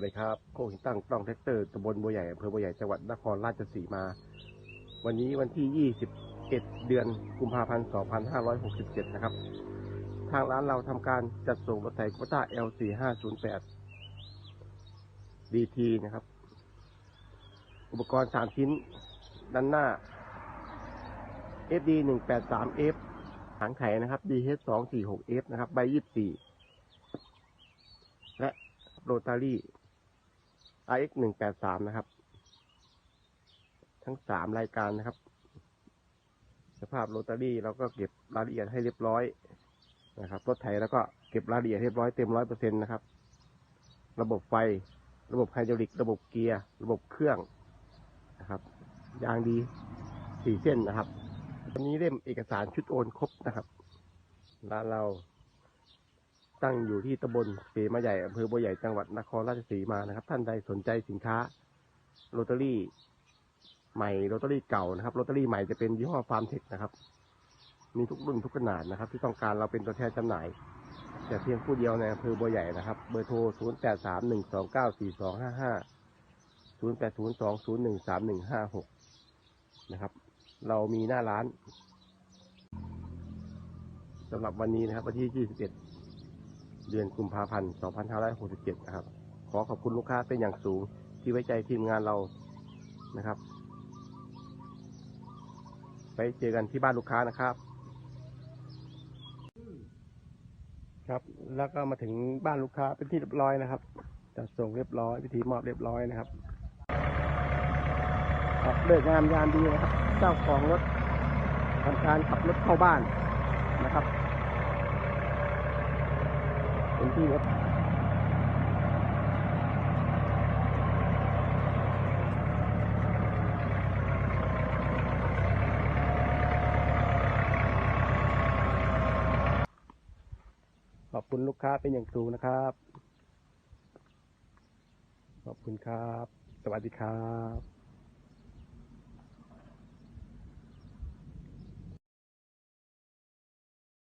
วัสดีครับโคหินตั้งต้องแท็กเตอร์ตำบลบัวใหญ่อำเภอบัวใหญ่จังหวัดนครราชสีมา วันนี้วันที่ 21 เดือนกุมภาพันธ์ 2567 นะครับ ทางร้านเราทำการจัดส่งรถไถโคต้า L4508 DT นะครับ อุปกรณ์ 3 ชิ้น ด้านหน้า FD 183F หางไถนะครับ DH 246F นะครับ ใบ 24และโรตารี่ RX 183นะครับ ทั้งสามรายการนะครับ สภาพโรตารี่เราก็เก็บรายละเอียดให้เรียบร้อยนะครับรถไถแล้วก็เก็บรายละเอียดเรียบร้อยเต็มร้อยเปอร์เซ็นต์นะครับ ระบบไฟ ระบบไฮดรอลิก ระบบเกียร์ ระบบเครื่องนะครับยางดีสี่เส้นนะครับวันนี้เล่มเอกสารชุดโอนครบนะครับร้านเรา ตั้งอยู่ที่ตำบลเสมาใหญ่อำเภอบัวใหญ่จังหวัดนครราชสีมานะครับ ท่านใดสนใจสินค้าโรตารี่ใหม่โรตารี่เก่านะครับโรตารี่ใหม่จะเป็นยี่ห้อฟาร์มเทคนะครับ มีทุกรุ่นทุกขนาดนะครับ ที่ต้องการเราเป็นตัวแทนจำหน่ายแต่เพียงผู้เดียวในอำเภอบัวใหญ่นะครับ เบอร์โทร 0 8 3 1 2 9 4 2 5 5 0 8 0 2 0 1 3 1 5 6 นะครับ เรามีหน้าร้านสำหรับวันนี้นะครับวันที่ 21 เดือนกุมภาพันธ์ 2567 นะครับ ขอขอบคุณลูกค้าเป็นอย่างสูงที่ไว้ใจทีมงานเรานะครับ ไปเจอกันที่บ้านลูกค้านะครับ ครับ แล้วก็มาถึงบ้านลูกค้าเป็นที่เรียบร้อยนะครับจัดส่งเรียบร้อยพิธีมอบเรียบร้อยนะครับครับเลิกงามยามดีนะครับ เจ้าของรถทำการขับรถเข้าบ้านนะครับ ที่รถขอบคุณลูกค้าเป็นอย่างสูงนะครับ ขอบคุณครับ สวัสดีครับ